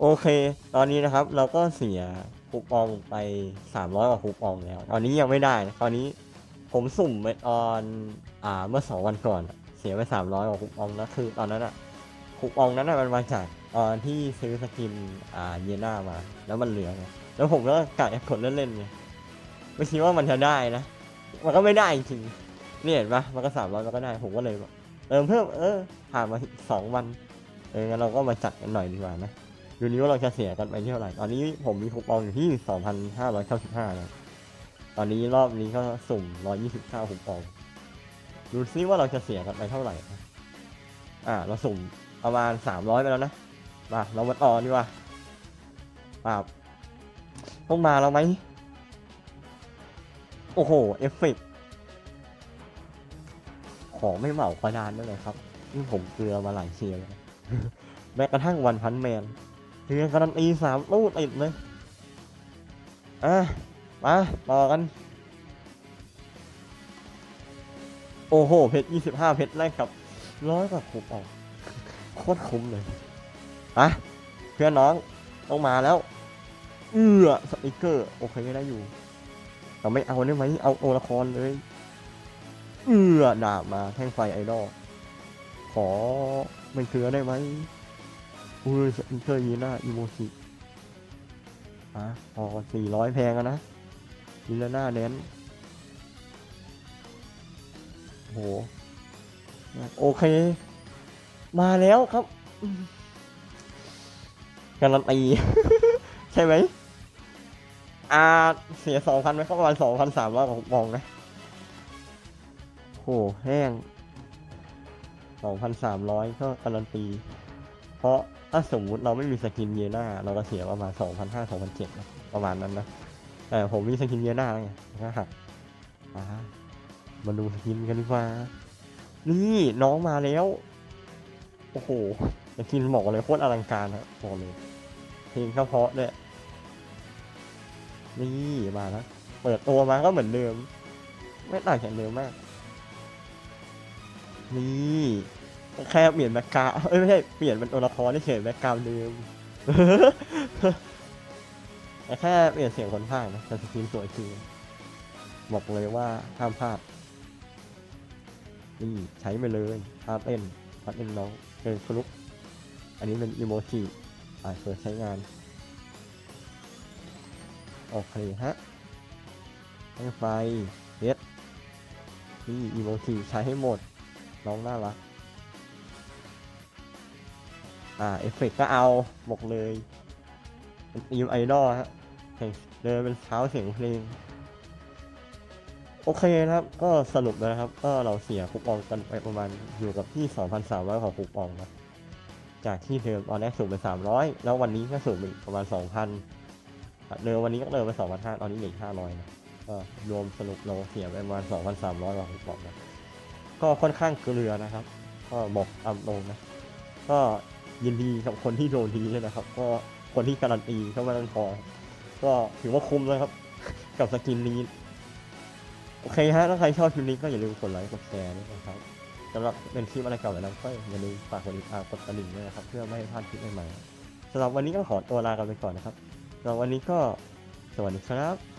โอเค ตอนนี้นะครับเราก็เสียคูปองไป 300กว่าคูปองแล้ว ตอนนี้ยังไม่ได้นะตอนนี้ผมสุ่มไปตอนอ่าเมื่อสองวันก่อน เสียไป 300กว่าคูปองแล้วคือตอนนั้นอะคูปองนั้นอะมันมาจากตอนที่ซื้อสกินอ่าเยน่ามา แล้วมันเหลือไงแล้วผมก็กะจะกดเล่นๆไงไม่คิดว่ามันจะได้นะ มันก็ไม่ได้จริงนี่เห็นปะมันก็สามร้อยมันก็ได้ ผมก็เลยเติมเพิ่มเออผ่านมาสองวัน เอองั้นเราก็มาจัดกันหน่อยดีกว่านะ ดูนี้ว่าเราจะเสียกันไปเท่าไหร่ ตอนนี้ผมมีคูปองอยู่ที่ 2,595แล้วตอนนี้รอบนี้ก็สุ่ม 129คูปอง ดูซิว่าเราจะเสียกันไปเท่าไหร่ อ่า เราสุ่มประมาณ 300 ไปแล้วนะ มา เรามาต่อดีกว่าปราบต้องมาแล้วไหม โอ้โห เอฟเฟกของไม่เหมากระดานนั่นเลยครับ นี่ผมเกลือมาหลายเชียร์เลยนะแม้กระทั่งวันพันแมน เรียงการันตีสามลูกติดเลย อะ มาต่อกัน โอ้โห เพชรยี่สิบห้าเพชรแรกกับ ร้อยกว่าคูปองโคตรคุ้มเลยอะเพื่อนน้องต้องมาแล้ว เอื้อสติกเกอร์ โอเคได้อยู่แต่ไม่เอาได้ไหมเอาโอละครเลย เอื้อดาบมาแท่งไฟไอดอลขอมันคือได้ไหม อุ้ยเกอร์ยีน่าอีโมจิอะพอสี่ร้อยแพงอะนะยีน่าเน้นโห โอเค มาแล้วครับการันตีใช่ไหมอ่าเสียสองพันไหมก็ประมาณสองพันสามร้อยกว่าบองนะโหแห้งสองพันสามร้อยก็การันตี เพราะ ถ้าสมมุติเราไม่มีสกินเยน่าเราก็เสียประมาณสองพันห้าสองพันเจ็ดประมาณนั้นนะแต่ผมมีสกินเยน่าไงก็หักอ่ามาดูสกินกันดีกว่า นี่น้องมาแล้ว โอ้โหสกินบอกเลยโคตรอลังการครับบอกเลยเพลงก็เพาะเนี่ยนี่มาแล้วเปิดตัวมาก็เหมือนเดิม ไม่ต่างจากเดิมมาก นี่ แค่เปลี่ยนแบ็กกราวด์เอ้ยไม่ใช่เปลี่ยนเป็นตัวละครที่เฉยแบ็กกราวเดิมแต่แค่เปลี่ยนเสียงคนพากนะแต่สกินสวยจริงบอกเลยว่าห้ามพลาดนี่ใช้ไปเลยท่าเต้นท่าเต้นน้องเป็นฟลุกอันนี้เป็นอีโมจิอ่าเปิดใช้งานโอเคฮะให้ไฟเฮ็ดนี่อีโมจิใช้ให้หมด น้องน่ารัก อ่าเอฟเฟกต์ก็เอาบอกเลยเป็นทีมไอดอลฮะแข่งเดินเป็นเท้าเสียงเพลง โอเคนะครับ ก็สรุปแล้วนะครับ ก็เราเสียคูปองกันไปประมาณอยู่กับที่ 2,300ของคูปองนะจากที่เดิมตอนแรกสูงไป300 แล้ววันนี้ก็สูงไปประมาณ 2,000เดิมวันนี้ก็เดินไป2,500ตอนนี้เหลือ500นะก็รวมสรุปเราเสียไปประมาณ 2,300กว่าคูปองนะก็ค่อนข้างเกลือนะครับ ก็บอกตามตรงนะ ก็ ยินดีกับคนที่โดนดีด้วยนะครับ ก็คนที่การันตีเข้ามาตั้งพอก็ถือว่าคุ้มแล้วครับ กับสกินนี้ โอเคฮะถ้าใครชอบคลิปนี้ก็อย่าลืมกดไลค์กดแชร์ด้วยนะครับสำหรับเป็นคลิปอะไรเก่าอะไรก็อย่าลืมฝากกดติดตามกดกระดิ่งด้วยนะครับ เพื่อไม่ให้พลาดคลิปใหม่ๆสำหรับวันนี้ก็ขอตัวลากันไปก่อนนะครับสำหรับวันนี้ก็สวัสดีครับ